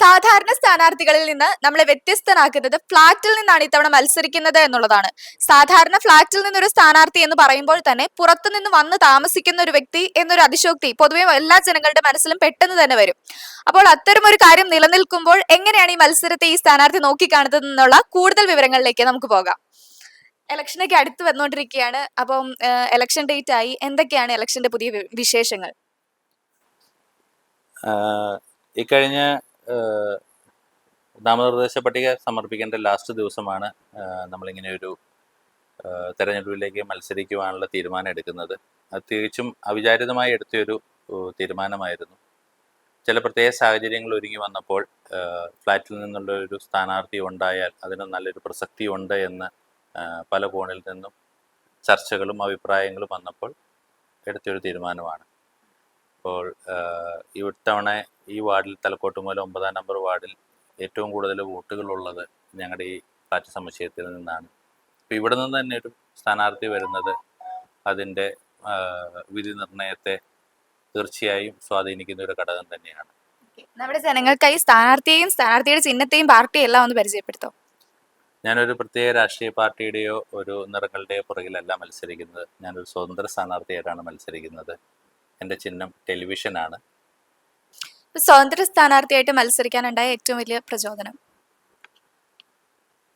സാധാരണ സ്ഥാനാർത്ഥികളിൽ നിന്ന് നമ്മളെ വ്യത്യസ്തനാക്കുന്നത് ഫ്ളാറ്റിൽ നിന്നാണ് ഇത്തവണ മത്സരിക്കുന്നത് എന്നുള്ളതാണ്. സാധാരണ ഫ്ളാറ്റിൽ നിന്നൊരു സ്ഥാനാർത്ഥി എന്ന് പറയുമ്പോൾ തന്നെ പുറത്തു നിന്ന് വന്ന് താമസിക്കുന്ന ഒരു വ്യക്തി എന്നൊരു അതിശോക്തി പൊതുവെ എല്ലാ ജനങ്ങളുടെ മനസ്സിലും പെട്ടെന്ന് തന്നെ വരും. അപ്പോൾ അത്തരം ഒരു കാര്യം നിലനിൽക്കുമ്പോൾ എങ്ങനെയാണ് ഈ മത്സരത്തെ ഈ സ്ഥാനാർത്ഥി നോക്കിക്കാണുന്നത് എന്നുള്ള കൂടുതൽ വിവരങ്ങളിലേക്ക് നമുക്ക് പോകാം. ഇലക്ഷനൊക്കെ അടുത്ത് വന്നുകൊണ്ടിരിക്കുകയാണ് അപ്പം ഇലക്ഷൻ ഡേറ്റ് ആയി. എന്തൊക്കെയാണ് ഇലക്ഷന്റെ പുതിയ വിശേഷങ്ങൾ? ഇക്കഴിഞ്ഞ ആഹ് നാമനിർദ്ദേശ പട്ടിക സമർപ്പിക്കേണ്ട ലാസ്റ്റ് ദിവസമാണ് നമ്മളിങ്ങനെ ഒരു തെരഞ്ഞെടുപ്പിലേക്ക് മത്സരിക്കുവാനുള്ള തീരുമാനം എടുക്കുന്നത്. അത് തികച്ചും അവിചാരിതമായി എടുത്തൊരു തീരുമാനമായിരുന്നു. ചില പ്രത്യേക സാഹചര്യങ്ങൾ ഒരുങ്ങി വന്നപ്പോൾ ഫ്ലാറ്റിൽ നിന്നുള്ള ഒരു സ്ഥാനാർത്ഥി ഉണ്ടായാൽ അതിന് നല്ലൊരു പ്രസക്തി ഉണ്ട് എന്ന് പല കോണിൽ നിന്നും ചർച്ചകളും അഭിപ്രായങ്ങളും വന്നപ്പോൾ എടുത്തൊരു തീരുമാനമാണ്. അപ്പോൾ ഈ ഇത്തവണ ഈ വാർഡിൽ തലക്കോട്ടുമല ഒമ്പതാം നമ്പർ വാർഡിൽ ഏറ്റവും കൂടുതൽ വോട്ടുകളുള്ളത് ഞങ്ങളുടെ ഈ ഫ്ലാറ്റ് സമുച്ചയത്തിൽ നിന്നാണ്. അപ്പോൾ ഇവിടെ നിന്ന് തന്നെ ഒരു സ്ഥാനാർത്ഥി വരുന്നത് അതിന്റെ വിധി നിർണയത്തെ തീർച്ചയായും സ്വാധീനിക്കുന്ന ഒരു ഘടകം തന്നെയാണ്. നമ്മുടെ ജനങ്ങൾക്കായി സ്ഥാനാർത്ഥിയെയും സ്ഥാനാർത്ഥിയുടെ ചിഹ്നത്തെയും പാർട്ടിയും എല്ലാം ഒന്ന് പരിചയപ്പെടുത്തോ? ഞാനൊരു പ്രത്യേക രാഷ്ട്രീയ പാർട്ടിയുടെയോ ഒരു നിറങ്ങളുടെയോ പുറകിലല്ല മത്സരിക്കുന്നത്. ഞാനൊരു സ്വതന്ത്ര സ്ഥാനാർത്ഥിയായിട്ടാണ് മത്സരിക്കുന്നത്. എന്റെ ചിഹ്നം ടെലിവിഷനാണ്. സ്വതന്ത്ര സ്ഥാനാർത്ഥിയായിട്ട് മത്സരിക്കാനുണ്ടായ ഏറ്റവും വലിയ പ്രചോദനം?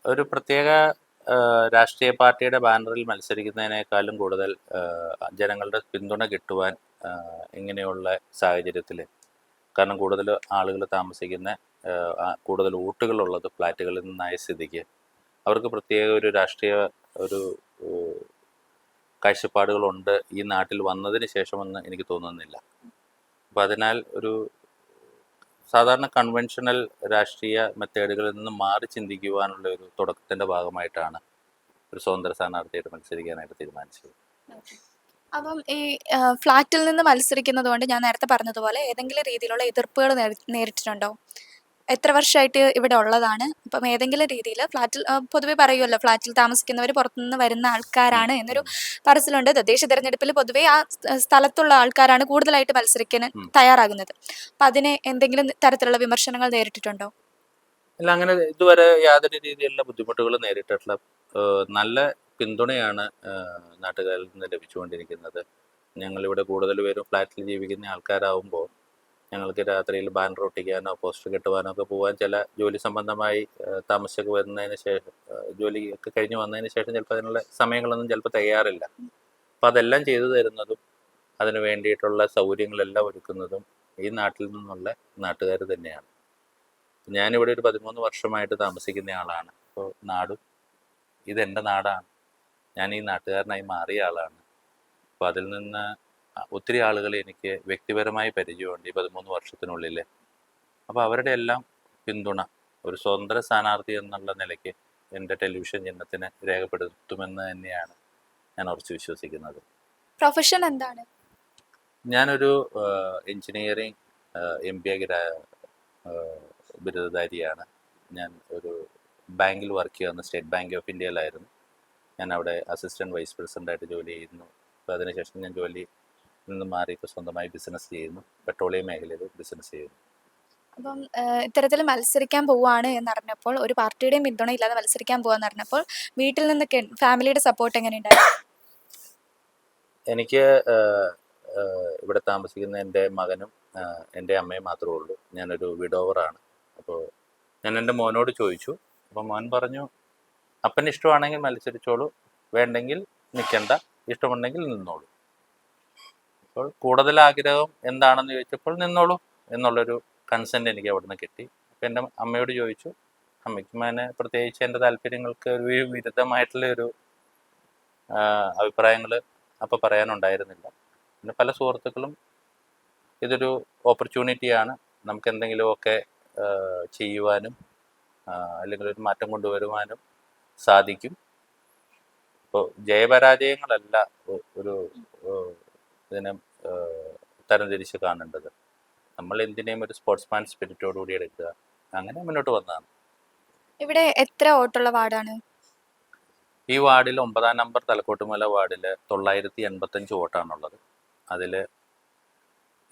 ഒരു പ്രത്യേക രാഷ്ട്രീയ പാർട്ടിയുടെ ബാനറിൽ മത്സരിക്കുന്നതിനേക്കാളും കൂടുതൽ ജനങ്ങളുടെ പിന്തുണ കിട്ടുവാൻ ഇങ്ങനെയുള്ള സാഹചര്യത്തിൽ കാരണം കൂടുതൽ ആളുകൾ താമസിക്കുന്ന കൂടുതൽ വോട്ടുകളുള്ളത് ഫ്ലാറ്റുകളിൽ നിന്നായ സ്ഥിതിക്ക്. അവർക്ക് പ്രത്യേക ഒരു രാഷ്ട്രീയ ഒരു കാഴ്ചപ്പാടുകളുണ്ട് ഈ നാട്ടിൽ വന്നതിന് ശേഷമെന്ന് എനിക്ക് തോന്നുന്നില്ല. അപ്പം അതിനാൽ ഒരു സാധാരണ കൺവെൻഷണൽ രാഷ്ട്രീയ മെത്തേഡുകളിൽ നിന്ന് മാറി ചിന്തിക്കുവാനുള്ള ഒരു തുടക്കത്തിന്റെ ഭാഗമായിട്ടാണ് ഒരു സ്വതന്ത്ര സ്ഥാനാർത്ഥിയായിട്ട് മത്സരിക്കാനായിട്ട് തീരുമാനിച്ചത്. അപ്പം ഈ ഫ്ലാറ്റിൽ നിന്ന് മത്സരിക്കുന്നത് കൊണ്ട് ഞാൻ നേരത്തെ പറഞ്ഞതുപോലെ ഏതെങ്കിലും രീതിയിലുള്ള എതിർപ്പുകൾ നേരി- നേരിട്ടിട്ടുണ്ടോ? എത്ര വർഷമായിട്ട് ഇവിടെ ഉള്ളതാണ്? അപ്പം ഏതെങ്കിലും രീതിയിൽ ഫ്ലാറ്റിൽ പൊതുവെ പറയുമല്ലോ ഫ്ലാറ്റിൽ താമസിക്കുന്നവർ പുറത്തുനിന്ന് വരുന്ന ആൾക്കാരാണ് എന്നൊരു പറച്ചിലുണ്ട്. തദ്ദേശ തെരഞ്ഞെടുപ്പിൽ പൊതുവെ ആ സ്ഥലത്തുള്ള ആൾക്കാരാണ് കൂടുതലായിട്ട് മത്സരിക്കാൻ തയ്യാറാകുന്നത്. അപ്പം അതിനെ എന്തെങ്കിലും തരത്തിലുള്ള വിമർശനങ്ങൾ നേരിട്ടിട്ടുണ്ടോ? അല്ല അങ്ങനെ ഇതുവരെ യാതൊരു രീതിയിലുള്ള ബുദ്ധിമുട്ടുകൾ നേരിട്ടിട്ടുള്ള നല്ല പിന്തുണയാണ് നാട്ടുകാരിൽ നിന്ന് ലഭിച്ചുകൊണ്ടിരിക്കുന്നത്. ഞങ്ങളിവിടെ കൂടുതൽ പേരും ഫ്ലാറ്റിൽ ജീവിക്കുന്ന ആൾക്കാരാവുമ്പോൾ ഞങ്ങൾക്ക് രാത്രിയിൽ ബാനർ ഒട്ടിക്കാനോ പോസ്റ്റർ കെട്ടുവാനോ ഒക്കെ പോകാൻ ചില ജോലി സംബന്ധമായി താമസിച്ചൊക്കെ വരുന്നതിന് ശേഷം ജോലി ഒക്കെ കഴിഞ്ഞ് വന്നതിന് ശേഷം ചിലപ്പോൾ അതിനുള്ള സമയങ്ങളൊന്നും ചിലപ്പോൾ തയ്യാറില്ല. അപ്പോൾ അതെല്ലാം ചെയ്തു തരുന്നതും അതിന് വേണ്ടിയിട്ടുള്ള സൗകര്യങ്ങളെല്ലാം ഒരുക്കുന്നതും ഈ നാട്ടിൽ നിന്നുള്ള നാട്ടുകാർ തന്നെയാണ്. ഞാനിവിടെ ഒരു പതിമൂന്ന് വർഷമായിട്ട് താമസിക്കുന്ന ആളാണ്. അപ്പോൾ നാടും ഇതെന്റെ നാടാണ്. ഞാൻ ഈ നാട്ടുകാരനായി മാറിയ ആളാണ്. അപ്പോൾ അതിൽ നിന്ന് ഒത്തിരി ആളുകൾ എനിക്ക് വ്യക്തിപരമായി പരിചയമുണ്ട് ഈ പതിമൂന്ന് വർഷത്തിനുള്ളിൽ അപ്പോൾ അവരുടെ എല്ലാം പിന്തുണ ഒരു സ്വതന്ത്ര സ്ഥാനാർത്ഥി എന്നുള്ള നിലയ്ക്ക് എന്റെ ടെലിവിഷൻ ചിഹ്നത്തിന് രേഖപ്പെടുത്തുമെന്ന് തന്നെയാണ് ഞാൻ ഉറച്ചു വിശ്വസിക്കുന്നത്. പ്രൊഫഷൻ എന്താണ്? ഞാനൊരു എഞ്ചിനീയറിംഗ് എം ബി എ ബിരുദധാരിയാണ്. ഞാൻ ഒരു ബാങ്കിൽ വർക്ക് ചെയ്യുന്ന സ്റ്റേറ്റ് ബാങ്ക് ഓഫ് ഇന്ത്യയിലായിരുന്നു. ഞാൻ അവിടെ അസിസ്റ്റന്റ് വൈസ് പ്രസിഡന്റായിട്ട് ജോലി ചെയ്യുന്നു. അപ്പോൾ അതിനുശേഷം ഞാൻ ജോലി നിന്ന് മാറി ഇപ്പോൾ സ്വന്തമായി ബിസിനസ് ചെയ്യുന്നു. പെട്രോളിയം മേഖലയിൽ ബിസിനസ് ചെയ്യുന്നു. അപ്പം ഇത്തരത്തിൽ മത്സരിക്കാൻ പോവാണ് എന്നറിഞ്ഞപ്പോൾ ഒരു പാർട്ടിയുടെയും പിന്തുണ ഇല്ലാതെ മത്സരിക്കാൻ പോവാന്ന് അറിഞ്ഞപ്പോൾ വീട്ടിൽ നിന്നൊക്കെ ഫാമിലിയുടെ സപ്പോർട്ട് എങ്ങനെയുണ്ടായിരുന്നു എനിക്ക് ഇവിടെ താമസിക്കുന്ന എന്റെ മകനും എന്റെ അമ്മയും മാത്രമേ ഉള്ളൂ. ഞാനൊരു വിഡോവറാണ് അപ്പോൾ ഞാൻ എന്റെ മോനോട് ചോദിച്ചു. അപ്പോൾ മോൻ പറഞ്ഞു അപ്പൻ ഇഷ്ടമാണെങ്കിൽ മത്സരിച്ചോളൂ. വേണ്ടെങ്കിൽ നിൽക്കണ്ട. ഇഷ്ടമുണ്ടെങ്കിൽ നിന്നോളൂ. അപ്പോൾ കൂടുതൽ ആഗ്രഹം എന്താണെന്ന് ചോദിച്ചപ്പോൾ നിന്നോളൂ എന്നുള്ളൊരു കൺസെന്റ് എനിക്ക് അവിടെ നിന്ന് കിട്ടി. അപ്പോൾ എന്റെ അമ്മയോട് ചോദിച്ചു അമ്മയ്ക്കും അതിന് പ്രത്യേകിച്ച് എന്റെ താല്പര്യങ്ങൾക്ക് ഒരു വിരുദ്ധമായിട്ടുള്ള ഒരു അഭിപ്രായങ്ങൾ അപ്പോൾ പറയാനുണ്ടായിരുന്നില്ല. പിന്നെ പല സുഹൃത്തുക്കളും ഇതൊരു ഓപ്പർച്യൂണിറ്റിയാണ് നമുക്ക് എന്തെങ്കിലുമൊക്കെ ചെയ്യുവാനും അല്ലെങ്കിൽ ഒരു മാറ്റം കൊണ്ടുവരുവാനും സാധിക്കും. ഇപ്പോൾ ജയപരാജയങ്ങളല്ല ഒരു ഇതിനെ തരംതിരിച്ച് കാണേണ്ടത്. നമ്മൾ എന്തിനേയും ഒരു സ്പോർട്സ്മാൻ സ്പിരിറ്റോട് കൂടി എടുക്കുക. അങ്ങനെ മുന്നോട്ട് വന്നതാണ്. ഇവിടെ എത്ര വോട്ടുള്ള വാർഡാണ്? ഈ വാർഡിൽ ഒമ്പതാം നമ്പർ തലക്കോട്ടുമല വാർഡിൽ തൊള്ളായിരത്തി എൺപത്തഞ്ച് വോട്ടാണുള്ളത്. അതിൽ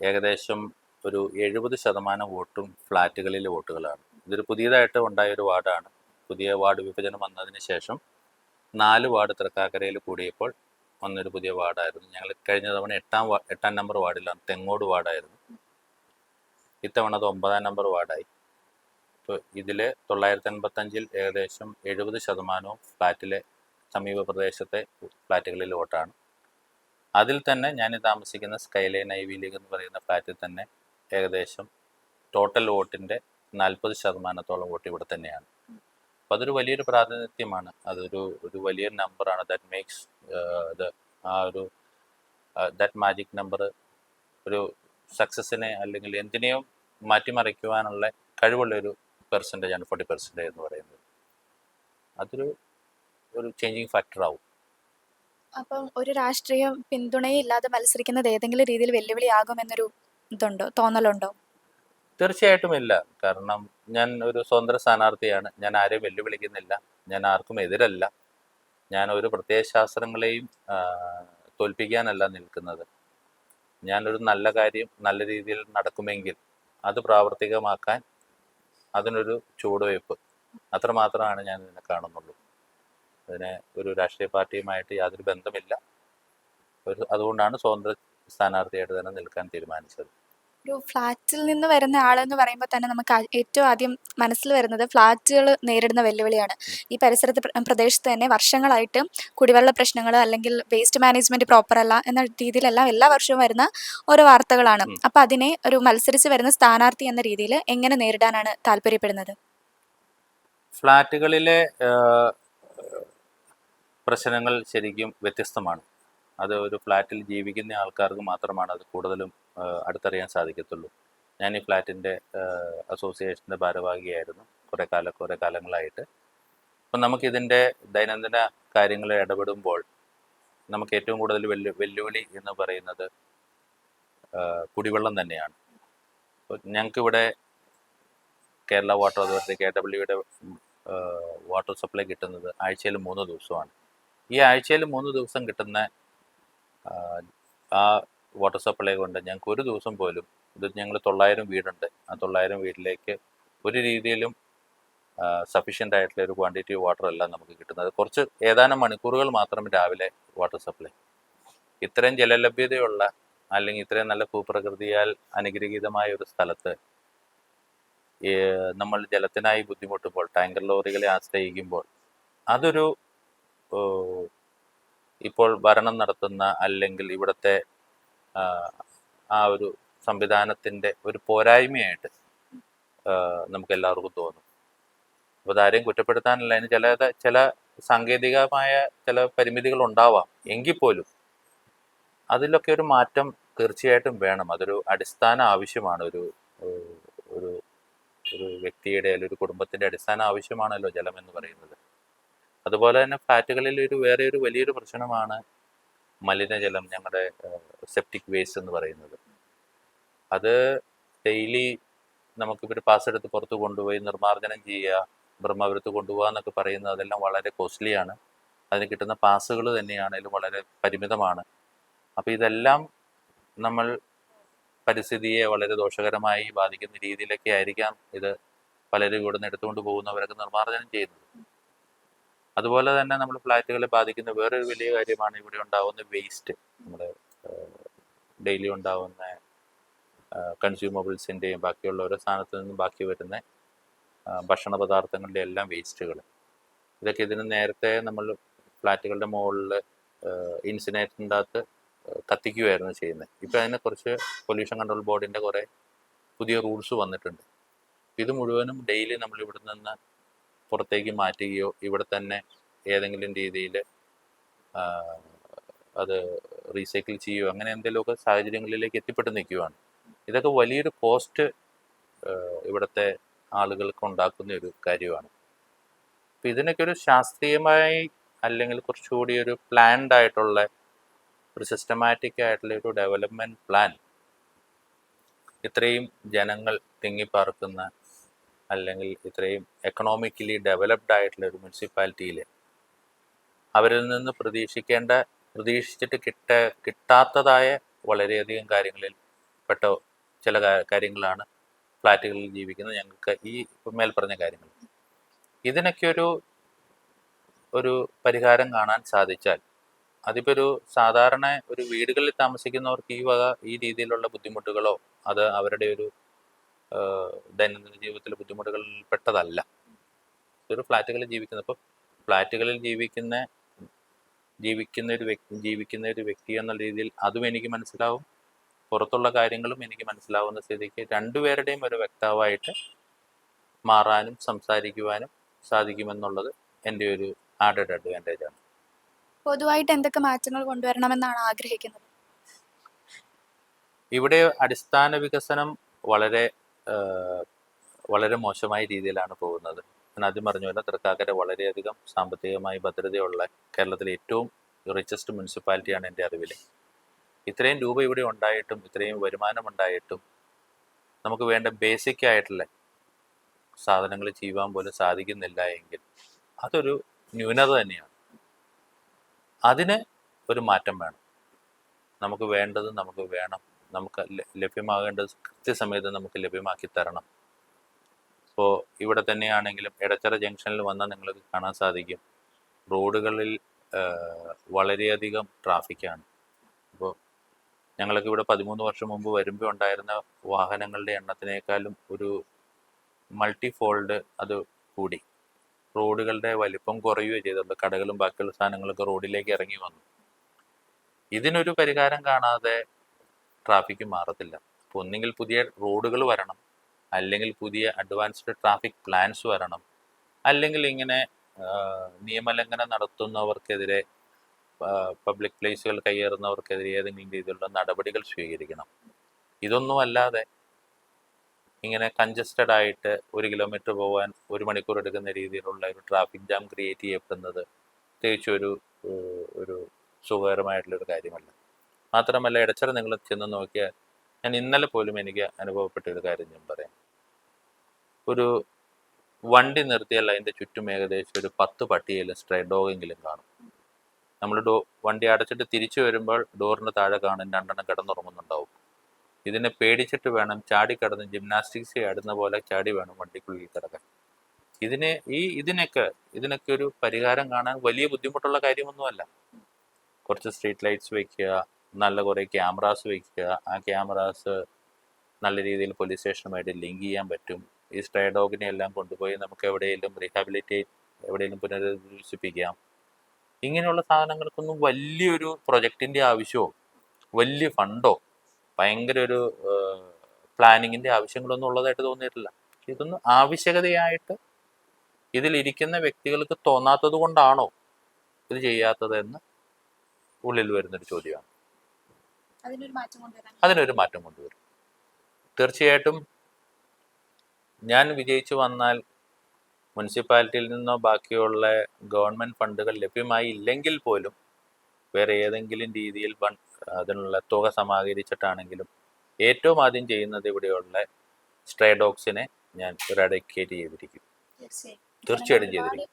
ഏകദേശം ഒരു എഴുപത് ശതമാനം വോട്ടും ഫ്ലാറ്റുകളിലെ വോട്ടുകളാണ്. ഇതൊരു പുതിയതായിട്ട് ഉണ്ടായ ഒരു വാർഡാണ്. പുതിയ വാർഡ് വിഭജനം വന്നതിന് ശേഷം നാല് വാർഡ് തൃക്കാക്കരയിൽ കൂടിയപ്പോൾ വന്നൊരു പുതിയ വാർഡായിരുന്നു. ഞങ്ങൾ കഴിഞ്ഞ തവണ എട്ടാം എട്ടാം നമ്പർ വാർഡിലാണ് തെങ്ങോട് വാർഡായിരുന്നു. ഇത്തവണ അത് ഒമ്പതാം നമ്പർ വാർഡായി. ഇപ്പോൾ ഇതിൽ തൊള്ളായിരത്തി എൺപത്തഞ്ചിൽ ഏകദേശം എഴുപത് ശതമാനവും ഫ്ലാറ്റിലെ സമീപ പ്രദേശത്തെ ഫ്ലാറ്റുകളിൽ വോട്ടാണ്. അതിൽ തന്നെ ഞാൻ താമസിക്കുന്ന സ്കൈലൈൻ ഐ വി ലീഗ് എന്ന് പറയുന്ന ഫ്ലാറ്റിൽ തന്നെ ഏകദേശം ടോട്ടൽ വോട്ടിന്റെ നാൽപ്പത് ശതമാനത്തോളം വോട്ട് ഇവിടെ തന്നെയാണ്. അപ്പോൾ അതൊരു വലിയൊരു പ്രാതിനിധ്യമാണ്. അതൊരു ഒരു വലിയ നമ്പറാണ് ദാറ്റ് മേക്സ് ദ ആ ഒരു ദാറ്റ് മാജിക് നമ്പർ ഒരു സക്സസ്സിനെ അല്ലെങ്കിൽ എന്തിനേയും മാറ്റിമറിക്കുവാനുള്ള കഴിവുള്ള ഒരു പെർസെന്റേജ് ആണ് ഫോർട്ടി പെർസെന്റേജ് എന്ന് പറയുന്നത്. അതൊരു ഒരു ചേഞ്ചിങ് ഫാക്ടർ ആവും. അപ്പം ഒരു രാഷ്ട്രീയ പിന്തുണയില്ലാതെ മത്സരിക്കുന്നത് ഏതെങ്കിലും രീതിയിൽ വെല്ലുവിളിയാകുമെന്നൊരു ഇതുണ്ടോ? തോന്നലുണ്ടോ? തീർച്ചയായിട്ടും ഇല്ല. കാരണം ഞാൻ ഒരു സ്വതന്ത്ര സ്ഥാനാർത്ഥിയാണ്. ഞാൻ ആരെയും വെല്ലുവിളിക്കുന്നില്ല. ഞാൻ ആർക്കും എതിരല്ല. ഞാൻ ഒരു പ്രത്യേക ശാസ്ത്രങ്ങളെയും തോൽപ്പിക്കാനല്ല നിൽക്കുന്നത്. ഞാനൊരു നല്ല കാര്യം നല്ല രീതിയിൽ നടക്കുമെങ്കിൽ അത് പ്രാവർത്തികമാക്കാൻ അതിനൊരു ചുവടുവയ്പ് അത്രമാത്രമാണ് ഞാൻ ഇതിനെ കാണുന്നുള്ളൂ. അതിന് ഒരു രാഷ്ട്രീയ പാർട്ടിയുമായിട്ട് യാതൊരു ബന്ധമില്ല. ഒരു അതുകൊണ്ടാണ് സ്വതന്ത്ര സ്ഥാനാർത്ഥിയായിട്ട് തന്നെ നിൽക്കാൻ തീരുമാനിച്ചത്. ഒരു ഫ്ലാറ്റിൽ നിന്ന് വരുന്ന ആളെന്ന് പറയുമ്പോൾ തന്നെ നമുക്ക് ഏറ്റവും ആദ്യം മനസ്സിൽ വരുന്നത് ഫ്ലാറ്റുകൾ നേരിടുന്ന വെല്ലുവിളിയാണ്. ഈ പരിസരത്ത് പ്രദേശത്ത് തന്നെ വർഷങ്ങളായിട്ട് കുടിവെള്ള പ്രശ്നങ്ങൾ അല്ലെങ്കിൽ വേസ്റ്റ് മാനേജ്മെന്റ് പ്രോപ്പർ അല്ല എന്ന രീതിയിലെല്ലാം എല്ലാ വർഷവും വരുന്ന ഓരോ വാർത്തകളാണ്. അപ്പം അതിനെ ഒരു മത്സരിച്ച് വരുന്ന സ്ഥാനാർത്ഥി എന്ന രീതിയിൽ എങ്ങനെ നേരിടാനാണ് താല്പര്യപ്പെടുന്നത്? ഫ്ലാറ്റുകളിലെ പ്രശ്നങ്ങൾ ശരിക്കും വ്യത്യസ്തമാണ്. അത് ഒരു ഫ്ലാറ്റിൽ ജീവിക്കുന്ന ആൾക്കാർക്ക് മാത്രമാണ് അത് കൂടുതലും അടുത്തറിയാൻ സാധിക്കത്തുള്ളൂ. ഞാൻ ഈ ഫ്ലാറ്റിന്റെ അസോസിയേഷന്റെ ഭാരവാഹിയായിരുന്നു കുറേ കാല കുറേ കാലങ്ങളായിട്ട്. അപ്പം നമുക്കിതിന്റെ ദൈനംദിന കാര്യങ്ങളിൽ ഇടപെടുമ്പോൾ നമുക്ക് ഏറ്റവും കൂടുതൽ വെല്ലു വെല്ലുവിളി എന്ന് പറയുന്നത് കുടിവെള്ളം തന്നെയാണ്. ഞങ്ങൾക്കിവിടെ കേരള വാട്ടർ അതോറിറ്റി കെ ഡബ്ല്യുയുടെ വാട്ടർ സപ്ലൈ കിട്ടുന്നത് ആഴ്ചയിൽ മൂന്ന് ദിവസമാണ്. ഈ ആഴ്ചയിൽ മൂന്ന് ദിവസം കിട്ടുന്ന ആ വാട്ടർ സപ്ലൈ കൊണ്ട് ഞങ്ങൾക്ക് ഒരു ദിവസം പോലും ഇത് ഞങ്ങൾ തൊള്ളായിരം വീടുണ്ട്. ആ തൊള്ളായിരം വീട്ടിലേക്ക് ഒരു രീതിയിലും സഫീഷ്യന്റ് ആയിട്ടുള്ള ഒരു ക്വാണ്ടിറ്റി വാട്ടർ അല്ല നമുക്ക് കിട്ടുന്നത്. കുറച്ച് ഏതാനും മണിക്കൂറുകൾ മാത്രം രാവിലെ വാട്ടർ സപ്ലൈ ഇത്രയും ജലലഭ്യതയുള്ള അല്ലെങ്കിൽ ഇത്രയും നല്ല ഭൂപ്രകൃതിയാൽ അനുഗ്രഹീതമായ ഒരു സ്ഥലത്ത് നമ്മൾ ജലത്തിനായി ബുദ്ധിമുട്ടുമ്പോൾ ടാങ്കർ ലോറികളെ ആശ്രയിക്കുമ്പോൾ അതൊരു ഇപ്പോൾ ഭരണം നടത്തുന്ന അല്ലെങ്കിൽ ഇവിടുത്തെ ആ, ഒരു സംവിധാനത്തിന്റെ ഒരു പോരായ്മയായിട്ട് നമുക്ക് എല്ലാവർക്കും തോന്നും. അപ്പോൾ അതാരെയും കുറ്റപ്പെടുത്താനല്ല അതിന് ചില ചില സാങ്കേതികമായ ചില പരിമിതികൾ ഉണ്ടാവാം എങ്കിൽ പോലും അതിലൊക്കെ ഒരു മാറ്റം തീർച്ചയായിട്ടും വേണം. അതൊരു അടിസ്ഥാന ആവശ്യമാണ്. ഒരു ഒരു ഒരു വ്യക്തിയുടെ അല്ലെങ്കിൽ ഒരു കുടുംബത്തിന്റെ അടിസ്ഥാന ആവശ്യമാണല്ലോ ജലം എന്ന് പറയുന്നത്. അതുപോലെ തന്നെ ഫ്ലാറ്റുകളിൽ ഒരു വേറെ ഒരു വലിയൊരു പ്രശ്നമാണ് മലിനജലം ഞങ്ങളുടെ സെപ്റ്റിക് വേസ്റ്റ് എന്ന് പറയുന്നത്. അത് ഡെയിലി നമുക്കിപ്പോൾ പാസ് എടുത്ത് പുറത്ത് കൊണ്ടുപോയി നിർമ്മാർജനം ചെയ്യുക ബ്രഹ്മപുരത്ത് കൊണ്ടുപോകുക എന്നൊക്കെ പറയുന്നത് അതെല്ലാം വളരെ കോസ്റ്റ്ലിയാണ് അതിന് കിട്ടുന്ന പാസുകൾ തന്നെയാണേലും വളരെ പരിമിതമാണ്. അപ്പോൾ ഇതെല്ലാം നമ്മൾ പരിസ്ഥിതിയെ വളരെ ദോഷകരമായി ബാധിക്കുന്ന രീതിയിലൊക്കെ ആയിരിക്കാം ഇത് പലരും ഇവിടെ നിന്ന് എടുത്തുകൊണ്ട് പോകുന്നവരൊക്കെ നിർമ്മാർജനം ചെയ്യുന്നത്. അതുപോലെ തന്നെ നമ്മൾ ഫ്ലാറ്റുകളെ ബാധിക്കുന്ന വേറൊരു വലിയ കാര്യമാണ് ഇവിടെ ഉണ്ടാവുന്ന വേസ്റ്റ് നമ്മുടെ ഡെയിലി ഉണ്ടാവുന്ന കൺസ്യൂമബിൾസിന്റെയും ബാക്കിയുള്ള ഓരോ സ്ഥാനത്ത് നിന്നും ബാക്കി വരുന്ന ഭക്ഷണ പദാർത്ഥങ്ങളുടെ എല്ലാം വേസ്റ്റുകൾ ഇതൊക്കെ ഇതിന് നേരത്തെ നമ്മൾ ഫ്ലാറ്റുകളുടെ മുകളിൽ ഇൻസിനേറ്ററിന്റെ അകത്ത് കത്തിക്കുകയായിരുന്നു ചെയ്യുന്നത്. ഇപ്പോൾ അതിനെ കുറച്ച് പൊല്യൂഷൻ കൺട്രോൾ ബോർഡിന്റെ കുറേ പുതിയ റൂൾസ് വന്നിട്ടുണ്ട്. ഇത് മുഴുവനും ഡെയിലി നമ്മൾ ഇവിടെ നിന്ന് പുറത്തേക്ക് മാറ്റുകയോ ഇവിടെ തന്നെ ഏതെങ്കിലും രീതിയിൽ അത് റീസൈക്കിൾ ചെയ്യുകയോ അങ്ങനെ എന്തെങ്കിലുമൊക്കെ സാഹചര്യങ്ങളിലേക്ക് എത്തിപ്പെട്ട് നിൽക്കുകയാണ്. ഇതൊക്കെ വലിയൊരു കോസ്റ്റ് ഇവിടുത്തെ ആളുകൾക്ക് ഉണ്ടാക്കുന്ന ഒരു കാര്യമാണ്. അപ്പം ഇതിനൊക്കെ ഒരു ശാസ്ത്രീയമായി അല്ലെങ്കിൽ കുറച്ചുകൂടി ഒരു പ്ലാൻഡ് ആയിട്ടുള്ള ഒരു സിസ്റ്റമാറ്റിക് ആയിട്ടുള്ള ഒരു ഡെവലപ്മെന്റ് പ്ലാൻ ഇത്രയും ജനങ്ങൾ തിങ്ങിപ്പാർക്കുന്ന അല്ലെങ്കിൽ ഇത്രയും എക്കണോമിക്കലി ഡെവലപ്ഡ് ആയിട്ടുള്ള ഒരു മുനിസിപ്പാലിറ്റിയിൽ അവരിൽ നിന്ന് പ്രതീക്ഷിക്കേണ്ട പ്രതീക്ഷിച്ചിട്ട് കിട്ട കിട്ടാത്തതായ വളരെയധികം കാര്യങ്ങളിൽ പെട്ട ചില കാര്യങ്ങളാണ് ഫ്ലാറ്റുകളിൽ ജീവിക്കുന്നത്. ഞങ്ങൾക്ക് ഈ മേൽ പറഞ്ഞ കാര്യങ്ങൾ. ഇതിനൊക്കെ ഒരു ഒരു പരിഹാരം കാണാൻ സാധിച്ചാൽ അതിപ്പോൾ ഒരു സാധാരണ ഒരു വീടുകളിൽ താമസിക്കുന്നവർക്ക് ഈ വക ഈ രീതിയിലുള്ള ബുദ്ധിമുട്ടുകളോ അത് അവരുടെ ഒരു ദൈനംദിന ജീവിതത്തിലെ ബുദ്ധിമുട്ടുകളിൽ പെട്ടതല്ല. ഒരു ഫ്ലാറ്റുകളിൽ ജീവിക്കുന്ന ഇപ്പോൾ ഫ്ലാറ്റുകളിൽ ജീവിക്കുന്ന ജീവിക്കുന്ന ഒരു വ്യക്തി ജീവിക്കുന്ന ഒരു വ്യക്തി എന്ന രീതിയിൽ അതും എനിക്ക് മനസ്സിലാവും. പുറത്തുള്ള കാര്യങ്ങളും എനിക്ക് മനസ്സിലാവുന്ന സ്ഥിതിക്ക് രണ്ടുപേരുടെയും ഒരു വ്യക്താവായിട്ട് മാറാനും സംസാരിക്കുവാനും സാധിക്കുമെന്നുള്ളത് എന്റെ ഒരു ആഡഡ് അഡ്വാന്റേജ് ആണ്. പൊതുവായിട്ട് എന്തൊക്കെ മാറ്റങ്ങൾ കൊണ്ടുവരണമെന്നാണ് ആഗ്രഹിക്കുന്നത്? ഇവിടെ അടിസ്ഥാന വികസനം വളരെ വളരെ മോശമായ രീതിയിലാണ് പോകുന്നത്. ഞാൻ ആദ്യം പറഞ്ഞ പോലെ തൃക്കാക്കര വളരെയധികം സാമ്പത്തികമായി ഭദ്രതയുള്ള കേരളത്തിലെ ഏറ്റവും റിച്ചസ്റ്റ് മുനിസിപ്പാലിറ്റിയാണ് എന്റെ അറിവിൽ. ഇത്രയും രൂപ ഇവിടെ ഉണ്ടായിട്ടും ഇത്രയും വരുമാനം ഉണ്ടായിട്ടും നമുക്ക് വേണ്ട ബേസിക് ആയിട്ടുള്ള സാധനങ്ങൾ ചെയ്യുവാൻ പോലും സാധിക്കുന്നില്ല എങ്കിൽ അതൊരു ന്യൂനത തന്നെയാണ്. അതിന് ഒരു മാറ്റം വേണം. നമുക്ക് വേണ്ടത് നമുക്ക് വേണം. നമുക്ക് ലഭ്യമാകേണ്ടത് കൃത്യസമയത്ത് നമുക്ക് ലഭ്യമാക്കി തരണം. ഇപ്പോൾ ഇവിടെ തന്നെയാണെങ്കിലും എടച്ചറ ജംഗ്ഷനിൽ വന്നാൽ നിങ്ങൾക്ക് കാണാൻ സാധിക്കും. റോഡുകളിൽ വളരെയധികം ട്രാഫിക്കാണ്. അപ്പോൾ ഞങ്ങൾക്ക് ഇവിടെ പതിമൂന്ന് വർഷം മുമ്പ് വരുമ്പോൾ ഉണ്ടായിരുന്ന വാഹനങ്ങളുടെ എണ്ണത്തിനേക്കാളും ഒരു മൾട്ടി ഫോൾഡ് അത് കൂടി. റോഡുകളുടെ വലിപ്പം കുറയുകയോ ചെയ്തിട്ടുണ്ട് കടകളും ബാക്കിയുള്ള സാധനങ്ങളൊക്കെ റോഡിലേക്ക് ഇറങ്ങി വന്നു. ഇതിനൊരു പരിഹാരം കാണാതെ ട്രാഫിക് മാറത്തില്ല. അപ്പോൾ ഒന്നുകിൽ പുതിയ റോഡുകൾ വരണം അല്ലെങ്കിൽ പുതിയ അഡ്വാൻസ്ഡ് ട്രാഫിക് പ്ലാൻസ് വരണം അല്ലെങ്കിൽ ഇങ്ങനെ നിയമലംഘനം നടത്തുന്നവർക്കെതിരെ പബ്ലിക് പ്ലേസുകൾ കയ്യേറുന്നവർക്കെതിരെ ഏതെങ്കിലും രീതിയിലുള്ള നടപടികൾ സ്വീകരിക്കണം. ഇതൊന്നും അല്ലാതെ ഇങ്ങനെ കൺജസ്റ്റഡ് ആയിട്ട് ഒരു കിലോമീറ്റർ പോകാൻ ഒരു മണിക്കൂർ എടുക്കുന്ന രീതിയിലുള്ള ഒരു ട്രാഫിക് ജാം ക്രിയേറ്റ് ചെയ്യപ്പെടുന്നത് പ്രത്യേകിച്ച് ഒരു ഏഹ്, ഒരു സുഖകരമായിട്ടുള്ളൊരു കാര്യമല്ല. മാത്രമല്ല ഇടച്ചറ നിങ്ങൾ ചെന്ന് നോക്കിയാൽ ഞാൻ ഇന്നലെ പോലും എനിക്ക് അനുഭവപ്പെട്ട ഒരു കാര്യം ഞാൻ പറയാം. ഒരു വണ്ടി നിർത്തിയാൽ അതിന്റെ ചുറ്റും ഏകദേശം ഒരു പത്ത് പട്ടിയെങ്കിലും സ്ട്രേ ഡോഗെങ്കിലും കാണും. നമ്മൾ ഡോ വണ്ടി അടച്ചിട്ട് തിരിച്ചു വരുമ്പോൾ ഡോറിന് താഴെ കാണും രണ്ടെണ്ണം കിടന്നുറങ്ങുന്നുണ്ടാവും. ഇതിനെ പേടിച്ചിട്ട് വേണം ചാടി കിടന്ന് ജിംനാസ്റ്റിക്സ് ആടുന്ന പോലെ ചാടി വേണം വണ്ടിക്കുള്ളിൽ കിടക്കാൻ. ഇതിനെ ഈ ഇതിനൊക്കെ ഇതിനൊക്കെ ഒരു പരിഹാരം കാണാൻ വലിയ ബുദ്ധിമുട്ടുള്ള കാര്യമൊന്നുമല്ല. കുറച്ച് സ്ട്രീറ്റ് ലൈറ്റ്സ് വെക്കുക നല്ല കുറേ ക്യാമറാസ് വയ്ക്കുക ആ ക്യാമറാസ് നല്ല രീതിയിൽ പോലീസ് സ്റ്റേഷനുമായിട്ട് ലിങ്ക് ചെയ്യാൻ പറ്റും. ഈ സ്ട്രേ ഡോഗിനെ എല്ലാം കൊണ്ടുപോയി നമുക്ക് എവിടെയെങ്കിലും റീഹാബിലിറ്റേറ്റ് എവിടെയെങ്കിലും പുനരധിവസിപ്പിക്കാം. ഇങ്ങനെയുള്ള സാധനങ്ങൾക്കൊന്നും വലിയൊരു പ്രൊജക്റ്റിന്റെ ആവശ്യമോ വലിയ ഫണ്ടോ ഭയങ്കര ഒരു പ്ലാനിങ്ങിന്റെ ആവശ്യങ്ങളൊന്നും ഉള്ളതായിട്ട് തോന്നിയിട്ടില്ല. ഇതൊന്നും ആവശ്യകതയായിട്ട് ഇതിലിരിക്കുന്ന വ്യക്തികൾക്ക് തോന്നാത്തത് കൊണ്ടാണോ ഇത് ചെയ്യാത്തതെന്ന് ഉള്ളിൽ വരുന്നൊരു ചോദ്യമാണ്. അതിനൊരു മാറ്റം കൊണ്ടുവരും. തീർച്ചയായിട്ടും ഞാൻ വിജയിച്ചു വന്നാൽ മുനിസിപ്പാലിറ്റിയിൽ നിന്നോ ബാക്കിയുള്ള ഗവൺമെന്റ് ഫണ്ടുകൾ ലഭ്യമായി ഇല്ലെങ്കിൽ പോലും വേറെ ഏതെങ്കിലും രീതിയിൽ അതിനുള്ള തുക സമാഹരിച്ചിട്ടാണെങ്കിലും ഏറ്റവും ആദ്യം ചെയ്യുന്നത് ഇവിടെയുള്ള സ്ട്രേ ഡോഗ്സിനെ ഞാൻ ഇറാഡിക്കേറ്റ് ചെയ്തിരിക്കും. തീർച്ചയായിട്ടും ചെയ്തിരിക്കും.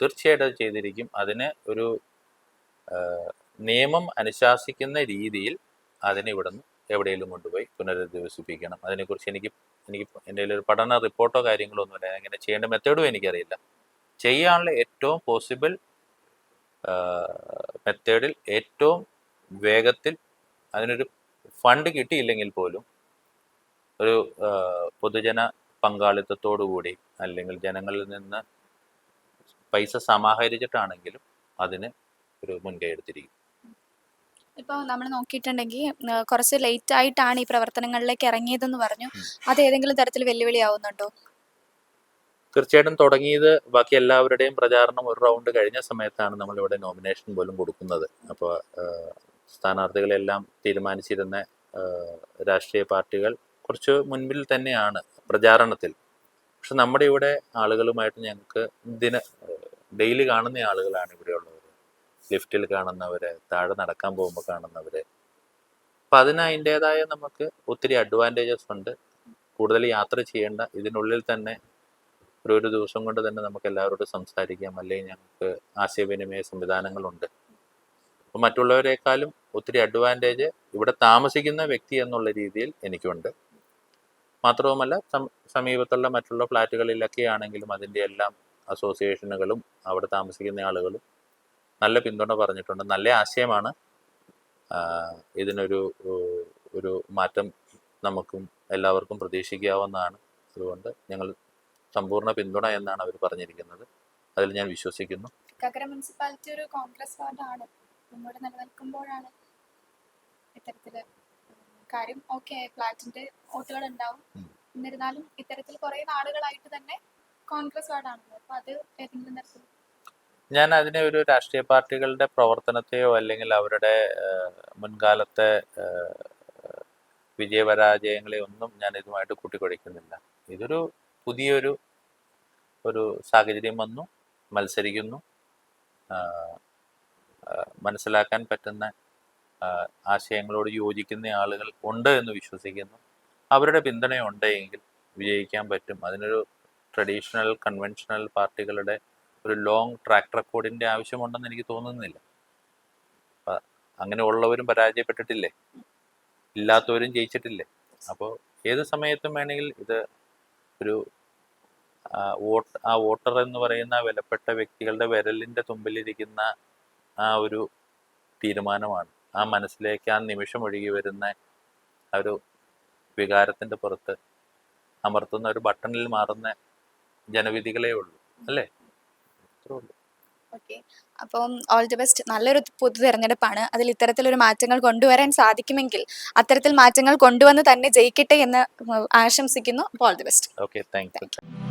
തീർച്ചയായിട്ടും ചെയ്തിരിക്കും. അതിന് ഒരു നിയമം അനുശാസിക്കുന്ന രീതിയിൽ അതിനെ ഇവിടുന്ന് എവിടെയെങ്കിലും കൊണ്ടുപോയി പുനരധിവസിപ്പിക്കണം. അതിനെക്കുറിച്ച് എനിക്ക് എനിക്ക് എന്റെ ഒരു പഠന റിപ്പോർട്ടോ കാര്യങ്ങളോ ഒന്നുമില്ല. അങ്ങനെ ചെയ്യേണ്ട മെത്തേഡും എനിക്കറിയില്ല. ചെയ്യാനുള്ള ഏറ്റവും പോസിബിൾ മെത്തേഡിൽ ഏറ്റവും വേഗത്തിൽ അതിനൊരു ഫണ്ട് കിട്ടിയില്ലെങ്കിൽ പോലും ഒരു പൊതുജന പങ്കാളിത്തത്തോടു കൂടി അല്ലെങ്കിൽ ജനങ്ങളിൽ നിന്ന് പൈസ സമാഹരിച്ചിട്ടാണെങ്കിലും അതിന് ഒരു മുൻകൈ എടുത്തിരിക്കും. ഇപ്പോൾ നമ്മൾ നോക്കിയിട്ടുണ്ടെങ്കിൽ കുറച്ച് ലേറ്റ് ആയിട്ടാണ് ഈ പ്രവർത്തനങ്ങളിലേക്ക് ഇറങ്ങിയതെന്ന് പറഞ്ഞു. അത് ഏതെങ്കിലും തരത്തിൽ വെല്ലുവിളി വെല്ലുവിളിയാവുന്നുണ്ടോ? തീർച്ചയായിട്ടും തുടങ്ങിയത് ബാക്കി എല്ലാവരുടെയും പ്രചാരണം ഒരു റൗണ്ട് കഴിഞ്ഞ സമയത്താണ് നമ്മൾ ഇവിടെ നോമിനേഷൻ പോലും കൊടുക്കുന്നത്. അപ്പോൾ സ്ഥാനാർത്ഥികളെല്ലാം തീരുമാനിച്ചിരുന്ന രാഷ്ട്രീയ പാർട്ടികൾ കുറച്ച് മുൻപിൽ തന്നെയാണ് പ്രചാരണത്തിൽ. പക്ഷെ നമ്മുടെ ഇവിടെ ആളുകളുമായിട്ട് ഞങ്ങൾക്ക് ദിന ഡെയിലി കാണുന്ന ആളുകളാണ് ഇവിടെയുള്ളവർ ലിഫ്റ്റിൽ കാണുന്നവര് താഴെ നടക്കാൻ പോകുമ്പോൾ കാണുന്നവര്. അപ്പം അതിന് അതിന്റെതായ നമുക്ക് ഒത്തിരി അഡ്വാന്റേജസ് ഉണ്ട്. കൂടുതൽ യാത്ര ചെയ്യേണ്ട ഇതിനുള്ളിൽ തന്നെ ഒരു ഒരു ദിവസം കൊണ്ട് തന്നെ നമുക്ക് എല്ലാവരോടും സംസാരിക്കാം. അല്ലെങ്കിൽ ഞങ്ങൾക്ക് ആശയവിനിമയ സംവിധാനങ്ങളുണ്ട്. അപ്പം മറ്റുള്ളവരെക്കാളും ഒത്തിരി അഡ്വാന്റേജ് ഇവിടെ താമസിക്കുന്ന വ്യക്തി എന്നുള്ള രീതിയിൽ എനിക്കുണ്ട്. മാത്രവുമല്ല സമീപത്തുള്ള മറ്റുള്ള ഫ്ലാറ്റുകളിലൊക്കെ ആണെങ്കിലും അതിന്റെ എല്ലാം അസോസിയേഷനുകളും അവിടെ താമസിക്കുന്ന ആളുകളും നല്ല പിന്തുണ പറഞ്ഞിട്ടുണ്ട്. നല്ല ആശയമാണ് ഇതിനൊരു ഒരു മാറ്റം നമുക്കും എല്ലാവർക്കും പ്രതീക്ഷിക്കാവുന്നതാണ്. അതുകൊണ്ട് ഞങ്ങൾ സമ്പൂർണ പിന്തുണ എന്നാണ് അവർ പറഞ്ഞിരിക്കുന്നത്. അതിൽ ഞാൻ വിശ്വസിക്കുന്നു. കക്കര മുനിസിപ്പാലിറ്റി ഒരു കോൺഗ്രസ് വാർഡാണ്. മുന്നോട്ട് നിലനിൽക്കുമ്പോഴാണ് ഇത്തരത്തിൽ കാര്യം ഓക്കെ ഫ്ലാറ്റിന്റെ വോട്ടുകൾ ഉണ്ടാവും. എന്നിരുന്നാലും ഇത്തരത്തിൽ കുറെ നാളുകളായിട്ട് തന്നെ കോൺഗ്രസ് വാർഡാണല്ലോ. അപ്പൊ അത് ഏതെങ്കിലും തരത്തിൽ ഞാൻ അതിനെ ഒരു രാഷ്ട്രീയ പാർട്ടികളുടെ പ്രവർത്തനത്തെയോ അല്ലെങ്കിൽ അവരുടെ മുൻകാലത്തെ വിജയപരാജയങ്ങളെ ഒന്നും ഞാൻ ഇതുമായിട്ട് കൂട്ടിക്കുഴയ്ക്കുന്നില്ല ഇതൊരു പുതിയൊരു ഒരു സാഹചര്യം വന്നു മത്സരിക്കുന്നു. മനസ്സിലാക്കാൻ പറ്റുന്ന ആശയങ്ങളോട് യോജിക്കുന്ന ആളുകൾ ഉണ്ട് എന്ന് വിശ്വസിക്കുന്നു. അവരുടെ പിന്തുണയുണ്ടെങ്കിൽ വിജയിക്കാൻ പറ്റും. അതിനൊരു ട്രഡീഷണൽ കൺവെൻഷണൽ പാർട്ടികളുടെ ഒരു ലോങ് ട്രാക്ക് റെക്കോർഡിന്റെ ആവശ്യമുണ്ടെന്ന് എനിക്ക് തോന്നുന്നില്ല. അങ്ങനെ ഉള്ളവരും പരാജയപ്പെട്ടിട്ടില്ലേ? ഇല്ലാത്തവരും ജയിച്ചിട്ടില്ലേ? അപ്പോൾ ഏത് സമയത്തും വേണമെങ്കിൽ ഇത് ഒരു വോട്ട് ആ വോട്ടർ എന്ന് പറയുന്ന വിലപ്പെട്ട വ്യക്തികളുടെ വിരലിന്റെ തുമ്പിലിരിക്കുന്ന ആ ഒരു തീരുമാനമാണ്. ആ മനസ്സിലേക്ക് ആ നിമിഷം ഒഴുകി വരുന്ന ആ ഒരു വികാരത്തിന്റെ പുറത്ത് അമർത്തുന്ന ഒരു ബട്ടണിൽ മാറുന്ന ജനവിധികളേ ഉള്ളൂ. അല്ലേ? അപ്പം ഓൾ ദി ബെസ്റ്റ് നല്ലൊരു പൊതു തെരഞ്ഞെടുപ്പാണ് അതിൽ ഇത്തരത്തിലൊരു മാറ്റങ്ങൾ കൊണ്ടുവരാൻ സാധിക്കുമെങ്കിൽ അത്തരത്തിൽ മാറ്റങ്ങൾ കൊണ്ടുവന്ന് തന്നെ ജയിക്കട്ടെ എന്ന് ആശംസിക്കുന്നു. അപ്പോൾ all the best okay thank you